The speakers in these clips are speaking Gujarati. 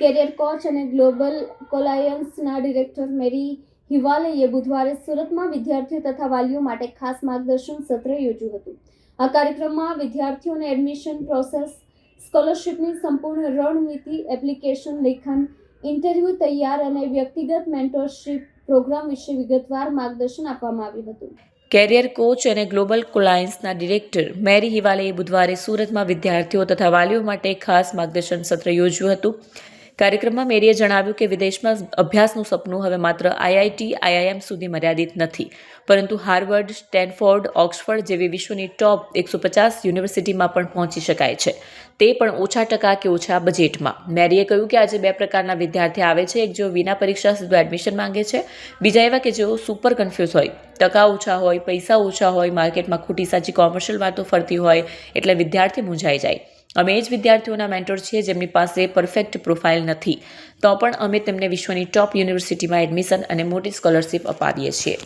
કેરિયર કોચ અને ગ્લોબલ કોલાયન્સના ડિરેક્ટર મેરી હિવાલેએ બુધવારે સુરતમાં વિદ્યાર્થીઓ તથા વાલીઓ માટે ખાસ માર્ગદર્શન સત્ર યોજ્યું હતું. આ કાર્યક્રમમાં વિદ્યાર્થીઓને એડમિશન પ્રોસેસ, સ્કોલરશિપની સંપૂર્ણ રણનીતિ, એપ્લિકેશન લેખન, ઇન્ટરવ્યૂ તૈયાર અને વ્યક્તિગત મેન્ટરશિપ પ્રોગ્રામ વિશે વિગતવાર માર્ગદર્શન આપવામાં આવ્યું હતું. કેરિયર કોચ અને ગ્લોબલ કોલાયન્સના ડિરેક્ટર મેરી હિવાલેએ બુધવારે સુરતમાં વિદ્યાર્થીઓ તથા વાલીઓ માટે ખાસ માર્ગદર્શન સત્ર યોજ્યું હતું. કાર્યક્રમમાં મેરીએ જણાવ્યું કે વિદેશમાં અભ્યાસનું સપનું હવે માત્ર આઈઆઈટી, આઈઆઈએમ સુધી મર્યાદિત નથી. પરંતુ હાર્વર્ડ, સ્ટેનફોર્ડ, ઓક્સફર્ડ જેવી વિશ્વની ટોપ એકસો પચાસ યુનિવર્સિટીમાં પણ પહોંચી શકાય છે. તે પણ ઓછા ટકા કે ઓછા બજેટમાં. મેરીએ કહ્યું કે આજે બે પ્રકારના વિદ્યાર્થી આવે છે. એક જેઓ વિના પરીક્ષા સીધું એડમિશન માંગે છે. બીજા એવા કે જેઓ સુપર કન્ફ્યુઝ હોય. ટકા ઓછા હોય, પૈસા ઓછા હોય, માર્કેટમાં ખોટી સાચી કોમર્શિયલ વાતો ફરતી હોય એટલે વિદ્યાર્થી મૂંઝાઈ જાય. અમે એ જ વિદ્યાર્થીઓના મેન્ટોર છીએ, જેમની પાસે પરફેક્ટ પ્રોફાઇલ નથી. તો પણ અમે તેમને વિશ્વની ટોપ યુનિવર્સિટીમાં એડમિશન અને મોટી સ્કોલરશિપ અપાવીએ છીએ.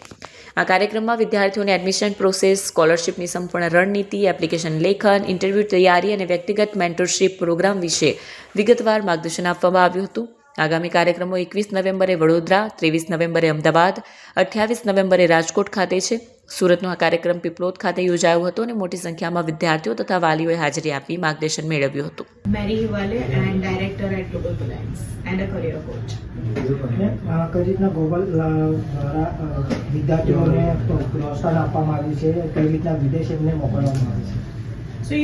આ કાર્યક્રમમાં વિદ્યાર્થીઓને એડમિશન પ્રોસેસ સ્કોલરશિપની સંપૂર્ણ રણનીતિ એપ્લિકેશન લેખન ઇન્ટરવ્યૂ તૈયારી અને વ્યક્તિગત મેન્ટરશિપ પ્રોગ્રામ વિશે વિગતવાર માર્ગદર્શન આપવામાં આવ્યું હતું. આગામી કાર્યક્રમો એકવીસ નવેમ્બરે વડોદરા, ત્રેવીસ નવેમ્બરે અમદાવાદ, અઠ્યાવીસ નવેમ્બરે રાજકોટ ખાતે છે. સુરતનો આ કાર્યક્રમ પીપલોદ ખાતે યોજાયો હતો અને મોટી સંખ્યામાં વિદ્યાર્થીઓ તથા વાલીઓએ હાજરી આપી માર્ગદર્શન મેળવ્યું હતું. Mary Hiwale and director at global plans and a career coach. કઈ રીતના ગ્લોબલ દ્વારા વિદ્યાર્થીઓને પ્રોત્સાહન આપવામાં આવ્યું છે? કઈ રીતના વિદેશ એમને મોકલવામાં આવે છે? સો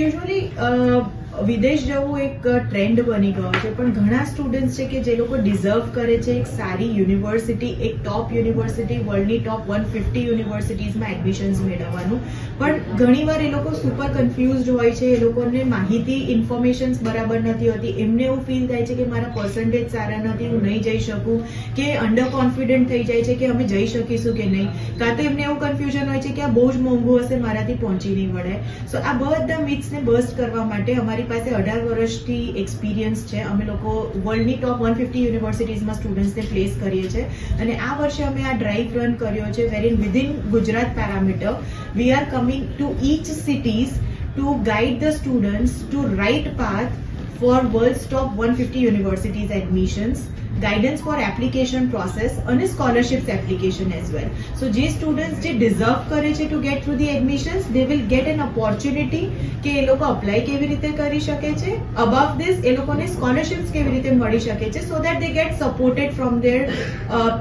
uh, વિદેશ જવું એક ટ્રેન્ડ બની ગયો છે. પણ ઘણા સ્ટુડન્ટ્સ છે કે જે લોકો ડિઝર્વ કરે છે એક સારી યુનિવર્સિટી એક ટોપ યુનિવર્સિટી વર્લ્ડની ટોપ વન ફિફ્ટી યુનિવર્સિટીઝમાં એડમિશન્સ મેળવવાનું. પણ ઘણીવાર એ લોકો સુપર કન્ફ્યુઝડ હોય છે. એ લોકોને માહિતી ઇન્ફોર્મેશન્સ બરાબર નથી હોતી. એમને એવું ફીલ થાય છે કે મારા પર્સન્ટેજ સારા નથી, હું નહીં જઈ શકું, કે અંડર કોન્ફિડન્ટ થઈ જાય છે કે અમે જઈ શકીશું કે નહીં. કાં તો એમને એવું કન્ફ્યુઝન હોય છે કે આ બહુ જ મોંઘું હશે, મારાથી પહોંચી નહીં વળે. સો આ બધા મિથ્સને બસ્ટ કરવા માટે અમારી પાસે અઢાર વર્ષથી એક્સપિરિયન્સ છે. અમે લોકો વર્લ્ડની ટોપ વન ફિફ્ટી યુનિવર્સિટીઝમાં સ્ટુડન્ટ્સને પ્લેસ કરીએ છીએ. અને આ વર્ષે અમે આ ડ્રાઈવ રન કર્યો છે wherein within Gujarat parameter we are coming to each cities to guide the students to right path world top one fifty universities admissions guidance for application process અને scholarships application as well so જે સ્ટુડન્ટ્સ જે ડિઝર્વ કરે છે to get through the admissions they will get an opportunity કે એ લોકો અપ્લાય કેવી રીતે કરી શકે છે. અબાવ ધીસ એ લોકોને સ્કોલરશિપ્સ કેવી રીતે મળી શકે છે so that they get supported from their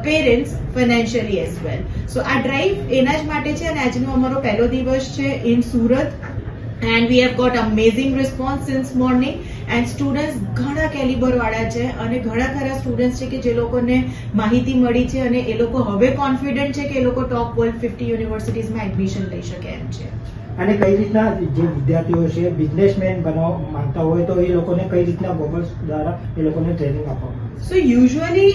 parents financially as well so આ ડ્રાઈવ એના જ માટે છે અને આજનો અમારો પહેલો દિવસ છે in Surat and we have got amazing response since morning and students ઘણા કેલિબર વાળા છે અને ઘણા ખરા સ્ટુડન્ટ્સ છે કે જે લોકોને માહિતી મળી છે અને એ લોકો હવે કોન્ફિડન્ટ છે કે એ લોકો ટોપ વર્લ્ડ ફિફ્ટી યુનિવર્સિટીઝમાં એડમિશન લઈ શકે એમ છે. અને કઈ રીતના જે વિદ્યાર્થીઓ છે બિઝનેસમેન બનવા માંગતા હોય તો એ લોકોને કઈ રીતના ગોગલ્સ દ્વારા એ લોકોને ટ્રેનિંગ આપવામાં આવે so usually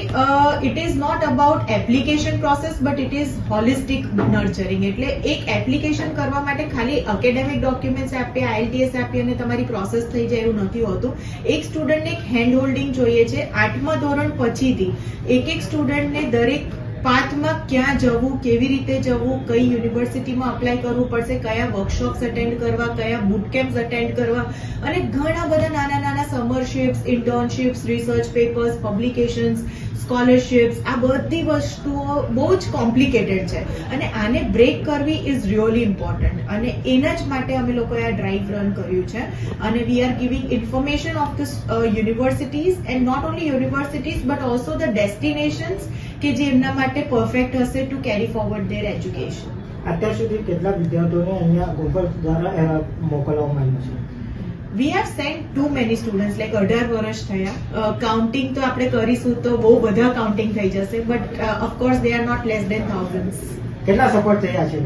it is not about application process but it is holistic nurturing એટલે એક એપ્લિકેશન કરવા માટે ખાલી એકેડેમિક ડોક્યુમેન્ટ્સ આપીએ આઈએલટીએસ આપીએ અને તમારી પ્રોસેસ થઈ જાય એવું નથી હોતું. એક સ્ટુડન્ટને એક હેન્ડ હોલ્ડિંગ જોઈએ છે. આઠમા ધોરણ પછીથી એક એક સ્ટુડન્ટને દરેક પાથમાં ક્યાં જવું, કેવી રીતે જવું, કઈ યુનિવર્સિટીમાં અપ્લાય કરવું પડશે, કયા વર્કશોપ્સ અટેન્ડ કરવા, કયા બુટકેમ્પ્સ અટેન્ડ કરવા અને ઘણા બધા નાના નાના summerships internships research papers publications scholarships આ બધી વસ્તુઓ બહુ જ કોમ્પ્લિકેટેડ છે. અને આને બ્રેક કરવી ઇઝ રિયલી ઇમ્પોર્ટન્ટ અને એના જ માટે અમે લોકોએ આ ડ્રાઈવ રન કર્યું છે. અને we are giving information of the universities and not only universities but also the destinations કે જે એમના માટે પરફેક્ટ હશે to carry forward their education અત્યાર સુધી કેટલા વિદ્યાર્થીઓને અહીંયા ગોગલ્સ દ્વારા મોકલવામાં આવ્યું છે? We have sent to many students like અઢાર વર્ષ થયા. કાઉન્ટિંગ તો આપણે કરીશું તો બહુ બધા કાઉન્ટિંગ થઈ જશે but of course they are not less than thousand કેટલા સપોર્ટ થયા છે?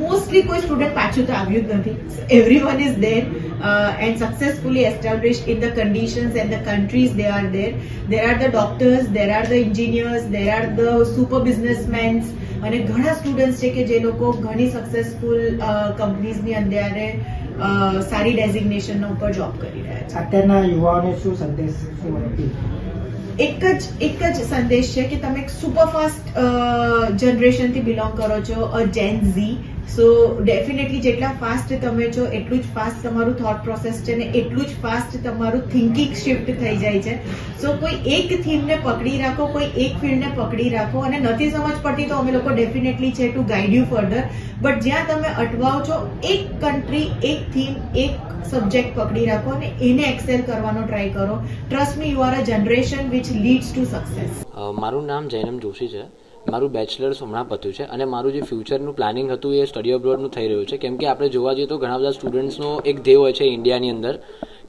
મોસ્ટલી કોઈ સ્ટુડન્ટ પાછું તો આવ્યું જ નથી. Everyone is there and successfully establish in the conditions and the countries they are there there are the doctors there are the engineers there are the super businessmens અને ઘણા સ્ટુડન્ટ્સ છે કે જે લોકો ઘણી સક્સેસફુલ કંપનીઝની અંદર સારી ડેઝિગ્નેશન ઉપર જોબ કરી રહ્યા છે અત્યારના યુવાઓને શું સંદેશ શું? એક જ એક જ સંદેશ છે કે તમે સુપરફાસ્ટ જનરેશનથી બિલોંગ કરો છો, a gen Z so definitely જેટલા ફાસ્ટ તમે છો, એટલું જ ફાસ્ટ તમારું થોટ પ્રોસેસ છે ને એટલું જ ફાસ્ટ તમારું થિંકિંગ શિફ્ટ થઈ જાય છે. સો કોઈ એક થીમને પકડી રાખો, કોઈ એક ફિલ્ડને પકડી રાખો અને નથી સમજ પડતી તો અમે લોકો ડેફિનેટલી છે to guide you further but જ્યાં તમે અટવાઓ છો, એક કન્ટ્રી એક થીમ એક સબ્જેક્ટ પકડી રાખો અને એને એક્સેલ કરવાનો ટ્રાય કરો. Trust me you are a generation which leads to success મારું નામ જૈનમ જોશી છે. મારું બેચલર્સ હમણાં પત્યું છે અને મારું જે ફ્યુચરનું પ્લાનિંગ હતું એ સ્ટડી અબ્રોડનું થઈ રહ્યું છે. કેમ કે આપણે જોવા જઈએ તો ઘણા બધા સ્ટુડન્ટ્સનો એક ધ્યેય હોય છે ઇન્ડિયાની અંદર.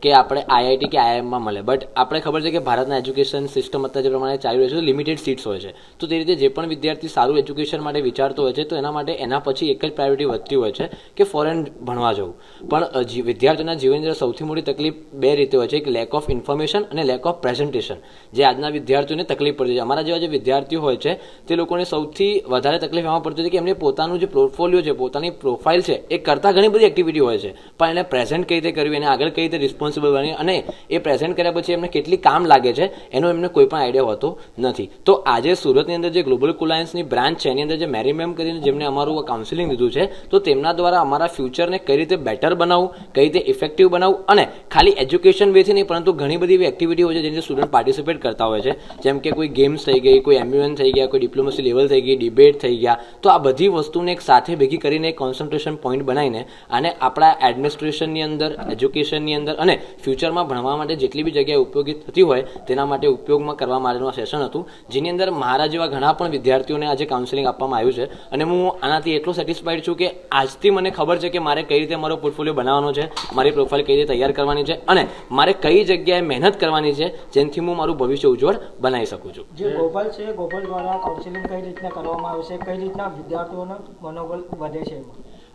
કે આપણે આઈઆઈટી કે આઈઆઈએમમાં મળે. બટ આપણે ખબર છે કે ભારતના એજ્યુકેશન સિસ્ટમ અત્યારે જે પ્રમાણે ચાલી રહ્યું છે લિમિટેડ સીટ્સ હોય છે. તો તે રીતે જે પણ વિદ્યાર્થી સારું એજ્યુકેશન માટે વિચારતો હોય છે, તો એના માટે એના પછી એક જ પ્રાયોરિટી વધતી હોય છે કે ફોરેન ભણવા જવું. પણ વિદ્યાર્થીઓના અંદર સૌથી મોટી તકલીફ બે રીતે હોય છે. એક લેક ઓફ ઇન્ફોર્મેશન અને લેક ઓફ પ્રેઝન્ટેશન જે આજના વિદ્યાર્થીઓને તકલીફ પડતી છે. અમારા જેવા જે વિદ્યાર્થીઓ હોય છે, તે લોકોને સૌથી વધારે તકલીફ એમાં પડતી હતી કે એમને પોતાનું જે પોર્ટફોલિયો છે, પોતાની પ્રોફાઇલ છે, એ કરતાં ઘણી બધી એક્ટિવિટી હોય છે. પણ એને પ્રેઝન્ટ કઈ રીતે કરવી, એને આગળ કઈ રીતે રિસ્પોન્સિબલ બની અને એ પ્રેઝન્ટ કર્યા પછી એમને કેટલી કામ લાગે છે, એનો એમને કોઈ પણ આઈડિયા હોતો નથી. તો આજે સુરતની અંદર જે ગ્લોબલ કુલાયન્સની બ્રાન્ચ છે, એની અંદર જે મેરી મેમ કરીને જેમને અમારું કાઉન્સિલિંગ લીધું છે, તો તેમના દ્વારા અમારા ફ્યુચરને કઈ રીતે બેટર બનાવવું કઈ રીતે ઇફેક્ટિવ બનાવવું અને ખાલી એજ્યુકેશન વેથી નહીં, પરંતુ ઘણી બધી એવી એક્ટિવિટી હોય છે જેની સ્ટુડન્ટ પાર્ટિસિપેટ કરતા હોય છે. જેમ કે કોઈ ગેમ્સ થઈ ગઈ, કોઈ એમ્યુએન થઈ ગયા, કોઈ ડિપ્લોમસી લેવલ થઈ ગઈ ડિબેટ થઈ ગયા, તો આ બધી વસ્તુને એક સાથે ભેગી કરીને એક કોન્સન્ટ્રેશન પોઈન્ટ બનાવીને અને આપણા એડમિનિસ્ટ્રેશનની અંદર એજ્યુકેશનની અંદર અને ફ્યુચરમાં ભણવા માટે જેટલી બી જગ્યાએ ઉપયોગી થતી હોય, તેના માટે ઉપયોગમાં કરવા માટેનું આ સેશન હતું. જેની અંદર મારા જેવા ઘણા પણ વિદ્યાર્થીઓને આજે કાઉન્સેલિંગ આપવામાં આવ્યું છે. અને હું આનાથી એટલો સેટિસ્ફાઈડ છું કે આજથી મને ખબર છે કે મારે કઈ રીતે મારો પોર્ટફોલિયો બનાવવાનો છે, મારી પ્રોફાઇલ કઈ રીતે તૈયાર કરવાની છે, અને મારે કઈ જગ્યાએ મહેનત કરવાની છે, જેનાથી હું મારું ભવિષ્ય ઉજ્જવળ બનાવી શકું છું. જે ગોપાલ છે, ગોપાલ દ્વારા કાઉન્સેલિંગ કઈ રીતના કરવામાં આવે છે, કઈ રીતના વિદ્યાર્થીઓનો મનોબળ વધે છે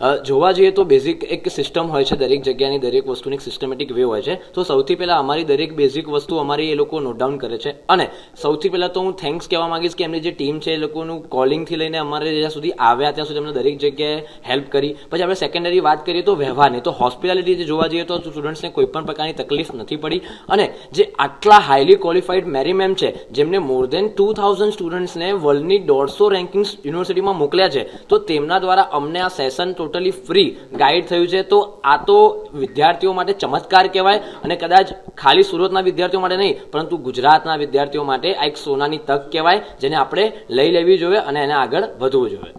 જોવા જઈએ તો બેઝિક એક સિસ્ટમ હોય છે, દરેક જગ્યાની દરેક વસ્તુની સિસ્ટમેટિક વે હોય છે. તો સૌથી પહેલાં અમારી દરેક બેઝિક વસ્તુ અમારી એ લોકો નોટ ડાઉન કરે છે. અને સૌથી પહેલાં તો હું થેન્ક્સ કહેવા માંગીશ કે એમની જે ટીમ છે એ લોકોનું કોલિંગથી લઈને અમારે જ્યાં સુધી આવ્યા ત્યાં સુધી અમને દરેક જગ્યાએ હેલ્પ કરી. પછી આપણે સેકન્ડરી વાત કરીએ તો વ્યવહારની. તો હોસ્પિટાલિટી જે જોવા જઈએ તો સ્ટુડન્ટ્સને કોઈ પણ પ્રકારની તકલીફ નથી પડી. અને જે આટલા હાઈલી ક્વોલિફાઈડ મેરી મેમ છે, જેમને મોર દેન ટુ થાઉઝન્ડ સ્ટુડન્ટ્સને વર્લ્ડની દોઢસો રેન્કિંગ્સ યુનિવર્સિટીમાં મોકલ્યા છે, તો તેમના દ્વારા અમને આ સેશન ટોટલી ફ્રી ગાઈડ થયું છે, તો આ તો વિદ્યાર્થીઓ માટે ચમત્કાર કહેવાય અને કદાચ ખાલી સુરતના વિદ્યાર્થીઓ માટે નહીં, પરંતુ ગુજરાતના વિદ્યાર્થીઓ માટે આ એક સોનાની તક કહેવાય, જેને આપણે લઈ લેવી જોઈએ અને એને આગળ વધવું જોઈએ.